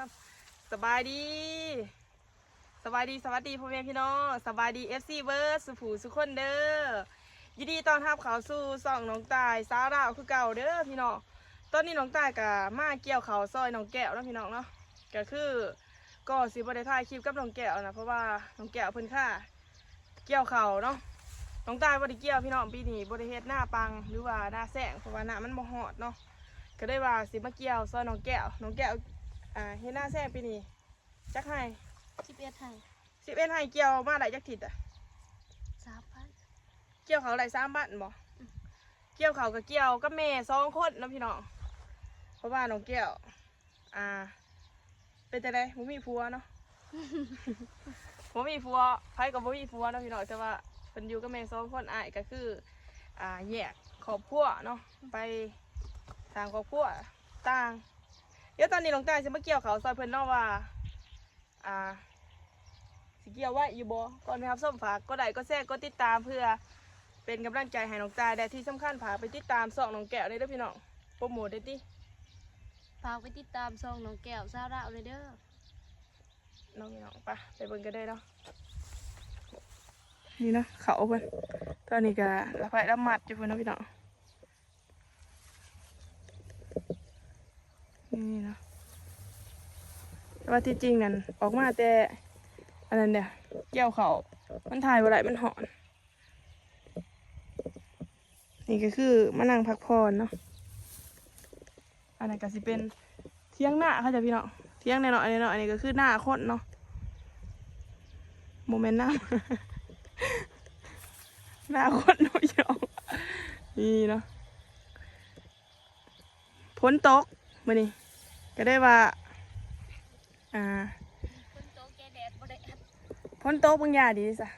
สามสบายดี สบายดีสวัสดีพ่อแม่พี่น้องสบายดีเอฟซีเบิร์ดสุผูสุขคนเด้อยินดีต้อนรับเขาสู่ส่องน้องตายสาวดาวคือเก่าเด้อพี่น้องตอนนี้น้องตายกับมาเกี่ยวเขาซอยน้องแก้วเนาะพี่น้องเนาะก็คือก็สิบได้ถ่ายคลิปกับน้องแก้วนะเพราะว่าน้องแก้วเพิ่นค่าเกี่ยวเขาเนาะน้องตายบ่ได้เกี่ยวพี่น้องปีนี้บ่ได้เฮ็ดหน้าปังหรือว่าหน้าแสงเพราะว่าหน้ามันบ่ฮอดเนาะก็ได้ว่าสิมาเกี่ยวซอยน้องแก้วน้องแก้ว อ่าเฮ็ดหน้าแสงปีนี้จักให้สิบเอ็ดไทยสิบเอ็ดให้เกี่ยวมาได้จักทิศอะสามพันเกี่ยวเขาได้สามบ้านบ่เกี่ยวเขากับเกี่ยวกับแม่สองคนเนาะพี่น้องเพราะว่าน้องเกี่ยว อ่า เป็นจังไดบ่มีผัวเนาะบ่มีผัวไผก็บ่มีผัวเนาะพี่น้องแต่ว่าเพิ่นอยู่กับแม่สองคนอ้ายก็คือ อ่าแยกครอบครัวเนาะไปต่างครอบครัวต่าง เดี๋ยวตอนนี้น้องตายจะมาเกี่ยวเขาซอยเพิ่นเนาะว่า อ่าสิเกี่ยวไว้อยู่บ่ก่อนไปครับส้มฝากก็ได้ก็แทรกก็ติดตามเพื่อ เป็นกำลังใจให้น้องตายแต่ที่สำคัญฝากไปติดตามส่องน้องแก้วเลยเด้อพี่น้องโปรโมทได้ติฝากไปติดตามซองน้องแก้วซาวดาวเลยเด้อน้องพี่น้องไปไปเบิ่งกันได้เนาะนี่เนาะเขาเพิ่นตอนนี้ก็ละไผละหมัดอยู่เพิ่นเนาะพี่น้อง นี่เนาะแต่ว่าที่จริงนั่นออกมาแต่อันนั้นเนี่ยเกี่ยวเขามันถ่ายบ่าได้มันหอน นี่ก็คือมานั่งพักผ่อนเนาะอันนั้นก็สิเป็นเที่ยงหน้าเขาใจะพี่เนาะเที่ยงแน่เนาะอันนี้เนาะอันนี้ก็คือหน้าคนเนาะโมเมนต์หน้าหน้าคนเนาะพี่น้องนี่เนาะพ้นตกมานี่ ก็ได้ว่า อ่าคนโตแกแดดบ่ได้อัดพ้นโต๊ะบางอย่างดีสะ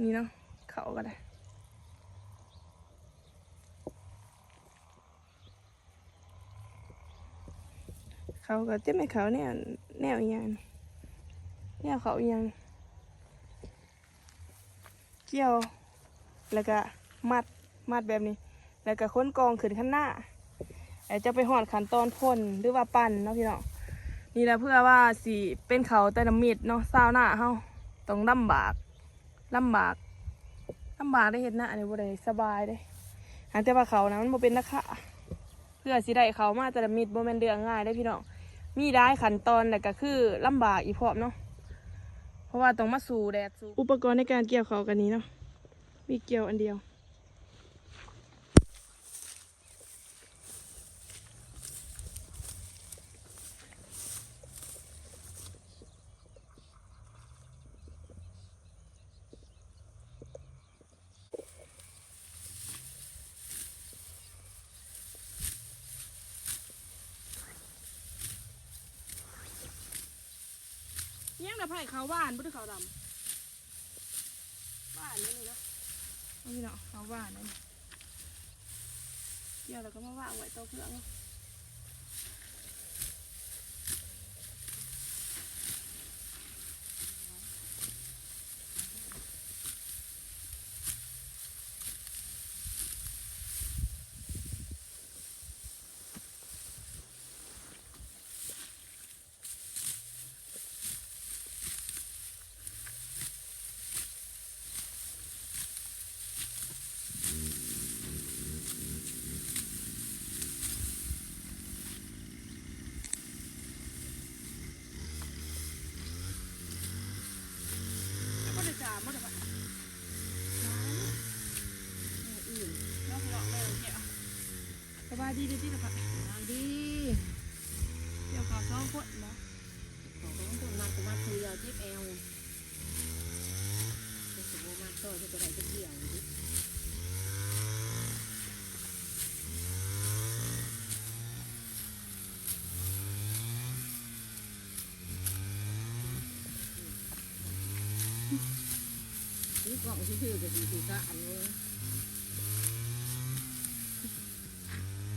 นี่เนาะเขาก็ได้เขาก็เจ็บไม่เขาแนวแนวอย่างแนวเขาอย่างเกี่ยวแล้วก็มัดมัดแบบนี้ แล้วก็ค้นกองขึ้นข้างหน้า แล้วจะไปหอดขันตอนพ่นหรือว่าปั่นเนาะพี่น้องนี่แหละเพื่อว่าสิเป็นเขาแต่ละมิดเนาะซาวหน้าเฮาต้องลำบากลำบากลำบากได้เห็นหน้าเนี่ยบ่ได้สบายเด้หางแต่ว่าเขานะมันบ่เป็นนักข่าเพื่อสิได้เขามาแต่ละมิดบ่แม่นเรื่องง่ายได้พี่น้องมีได้ขันตอนแต่ก็คือลำบากอีพร้อมเนาะเพราะว่าต้องมาสู่แดดสู่อุปกรณ์ในการเกี่ยวเขากันนี้เนาะมีเกี่ยวอันเดียว ยังแต่ไผ่ขาวหวานบ่ได้ขาวดำหวานนี่นะเอาพี่เนาะขาวหวานนี่เดี๋ยวเราก็มาวางไว้โต๊ะเครื่องเนาะแล้วก็ได้จ่าหมดเลยปะอื่นเนาะพี่เนาะแม่เนี่ยสบายดีเดีที่ละปะเอาดีเดี๋ยวขอสองคนเนาะของคนมาก็มาคุยเอาที่แอลจะสมมติมาต่อจะไปได้จะเกี่ยวดินี่กล่องที่ชื่อจะดีสิก็อันนี้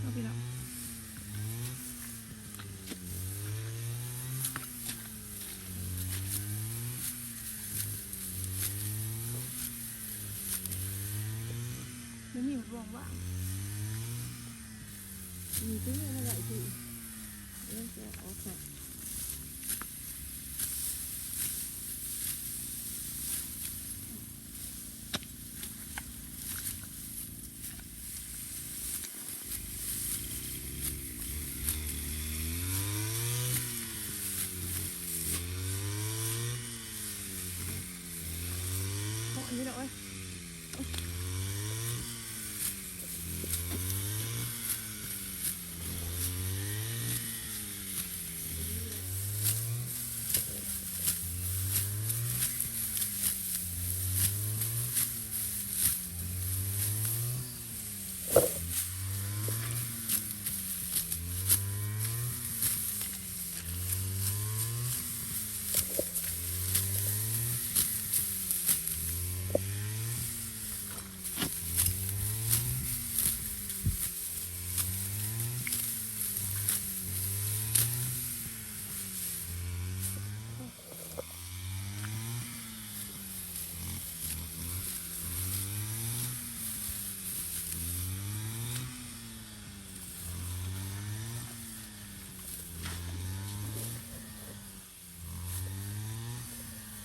เนาะพี่เนาะไม่มีรวงว่าง มีที่นี่อะไ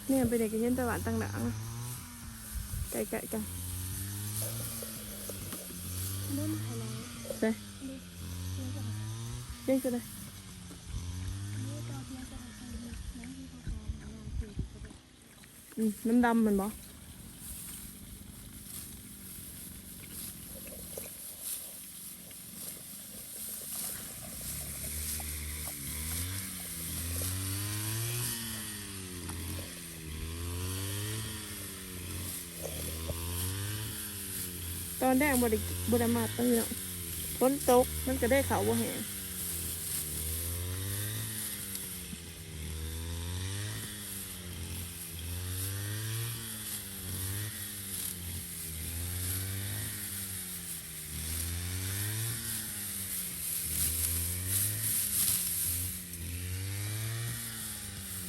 รสิเรื่องจะออกค่ะเนี่ยไปเด็กกินเย็นตะวันตั้งหลังไก่ไก่กัน เริ่ม อนแรกบริบริมาตั้งเนาะฝนตกมันก็ได้เขาว่าแหง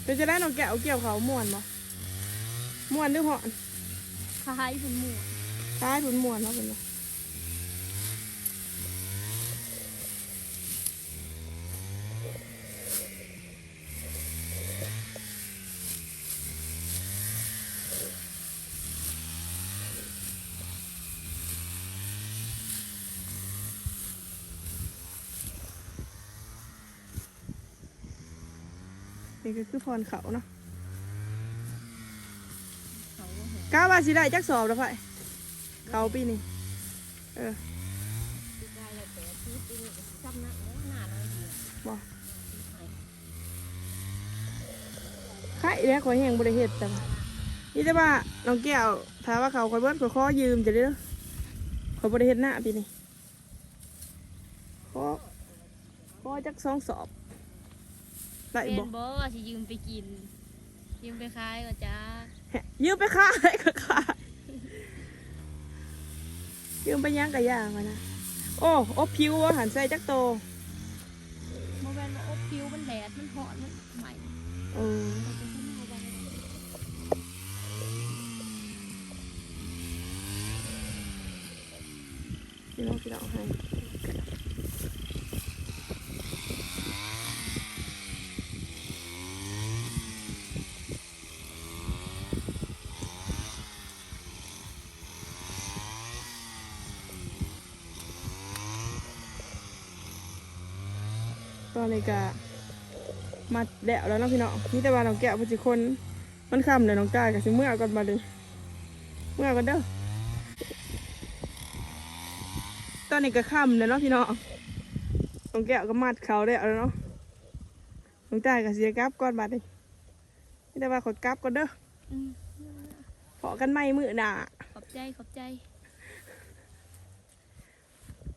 เป็นจะได้น้องแก้วเกี่ยวเขาม่วนบ่ม่วนหรือหอนคล้ายเป็นหมวก ตายผุนม่วนเนาะเป็นบ่นี่ก็คือพรเขาเนาะเขาว่าหัวก้าวว่าสิได้จักสอบแล้วไผ่ เขาปีนี้เออติดได้เลยแต่ที่ปีนี้จำนะแล้วหน้าเราเดียวบ่ไข่แล้วขอยแห้งบริเฮ็ดแต่ว่านี่แต่ว่าน้องแก้วถามว่าเขาคอยเบิ้ลขอยขอยืมจะได้เด้อขอยบริเฮ็ดหน้าปีนี้ขอขอจักสองสอบได้เป็นบ่บ่สิยืมไปกิน ยืมไปขายก็จ้าแฮะยืมไปขายก็ขาย ยืมไปย่างกับย่างอะนะโอ้อบผิวว่าหันใส่จักโตโมแมนว่าอบผิวมันแดดมันหอนมันใหม่เออเราจะขึ้นมาบ้างพี่น้องพี่น้องให้ นนี้ก็มาแดดแล้วเนาะพี่น้องนี่แต่ว่าน้องแก้วเพันสิคน มันค่ำเลยน้องกายกับสิเมื่อก่อนมาเลยเมื่อก่อนเด้อตอนนี้ก็ค่ำเลยเนาะพี่น้องน้องแก้วก็มัดเขาได้แล้วเนาะน้องจ่ายก็เสียกลับก่อนบัดนี้นี่แต่ว่าขอกลับก่อนเด้ออืมพอกันไม่มือหนาขอบใจขอบใจ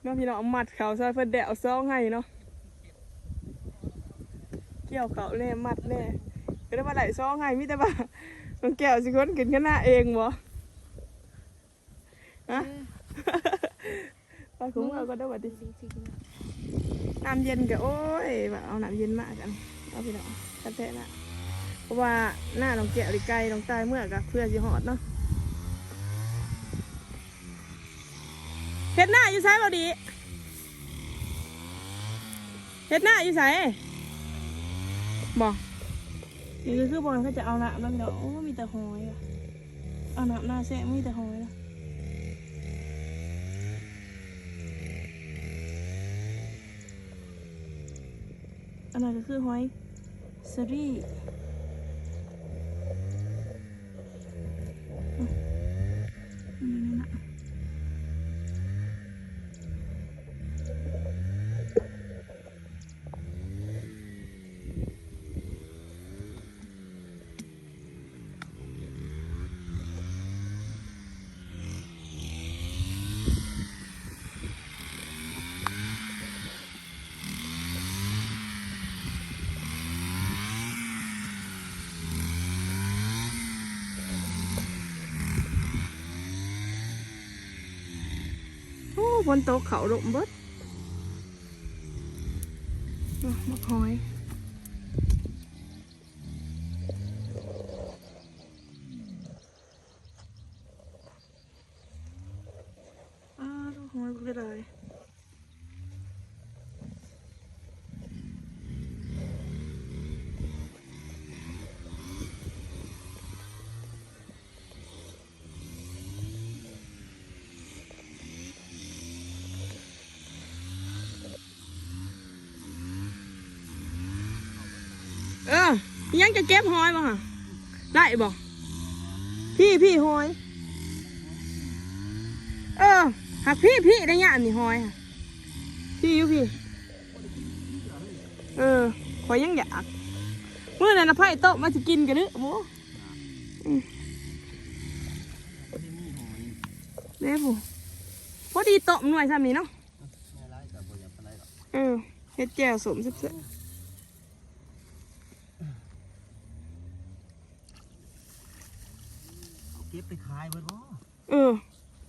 เนาะพี่น้องมัดเขาซอยเพิ่นแดเอาซองให้เนาะ เกี่ยวเขาแน่มัดแน่ก็ได้มาไหลซองให้มิแต่ว่าน้องแก้วสิคนกินกันหน้าเองบ่ฮะไปคุ้มเอาก็ได้บัดนี้จริงน้ำเย็นก็โอ้ยแบบเอาน้ำเย็นมากันเอาพี่น้องกันแท้ละเพราะว่าหน้าน้องแก้วหรือไก่น้องตายเมื่อกะเพื่อสิหอดเนาะเฮ็ดหน้าอยู่ไสบ่ดีเฮ็ดหน้าอยู่ไส บอกนี่ก็คือบอลเขาจะเอาหนักแล้วพี่น้องโอ้มีแต่หอยอะเอาหนักหน้าแซะมีแต่หอยนะอันนั้นก็คือหอยสรี่ โอ้บนโต๊ะเขาลมเบิดมะมาหอยอ้าวลูกหอยก็เลย เออ ยังจะเก็บหอยบ่ฮะได้บ่พี่พี่หอย เออหักพี่พี่ได้ยะนี่หอยค่ะพี่อยู่พี่ เออขอยยังอยากเมื่อนั้นนะไพ่โต๊ะมาจะกินกันนึโอ้อืมเด้ผู้พอดีโต๊ะมันหน่วยซ้ำนี่เนาะเออเฮ็ดแจ่วสมเสร็จ เอา เก็บไปขายเบิดบ่เออ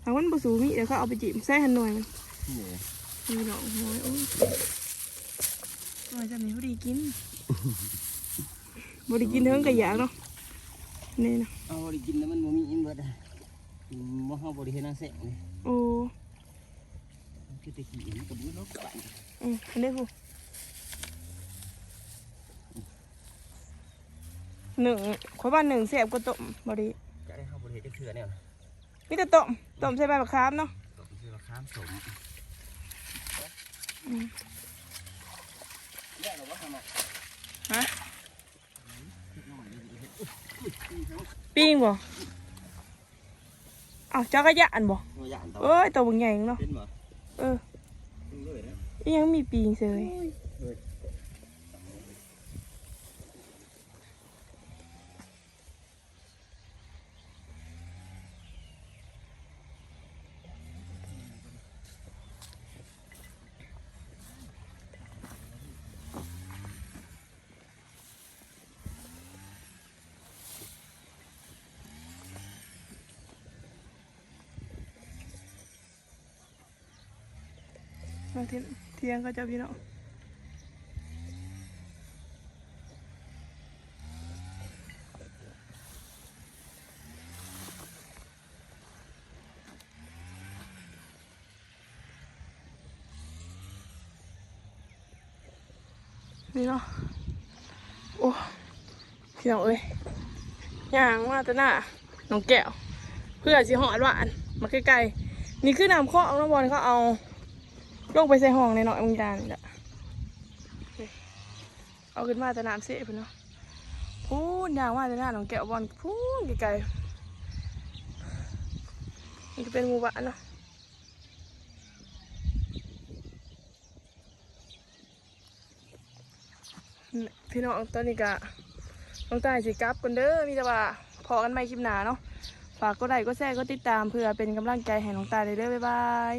ทางวันบสูมีเดี๋ยวเขาเอาไปจีบใส่หันหน่วยมันนี่มีดอกหน่อยโอ้ยหน่วยจะมีพอดีกินบไดีกินเท่งกระยากเนาะนี่นะเอาบ่ได้กินแล้วมันบ่มีอินเบิดอะอืมบ่เฮาบ่ได้เฮ็ดหน้าแสงนี่โอ้คือแตะกี้มันก็บ่เนาะกะอืมอันนี้ผู้หนึ่งขอยบ้านหนึ่งแสบกว่าต้มบไดีจะได้ เฮาบ่ได้เฮ็ดจักเทื่อแนวนะมีแต่ต้มต้มใส่ใบมะขามเนาะก็คือว่าค้ามสมอืมแยกหรอว่าทำไมฮะปิ้งบ่อ้าวจักรยานบ่บ่ย่านตอเอ้ยตัวบึงใหญ่เนาะเป็นบ่เออเป็นเลยนะอียังมีปีงเสย มาเทียงก็จะพี่น้องนี่เนาะ โอ้พี่น้องเอ้ยย่างมาแต่หน้าน้องแก้ว เพื่อสิหอดหวาน มาใกล้ๆ นี่คือน้ำข้อเอาน้ำบอลเขาเอา ลงไปใส่ห้องในหน่อยมึงจานนี่แหละเอาขึ้นมาแต่น้ำเสียพุ่นเนาะพูนยางมาแต่หน้าหนองแก้วบอลพูนไกลๆนี่ก็เป็นหมู่บ้านเนาะพี่น้องตอนนี้ก็ต้องตายสิกลับกันเด้อมีแต่ว่าพอกันไม่คลิปหนาเนาะฝากกดไลค์กดแชร์กดติดตามเพื่อเป็นกำลังใจให้น้องตายเลยเด้อบ๊ายบาย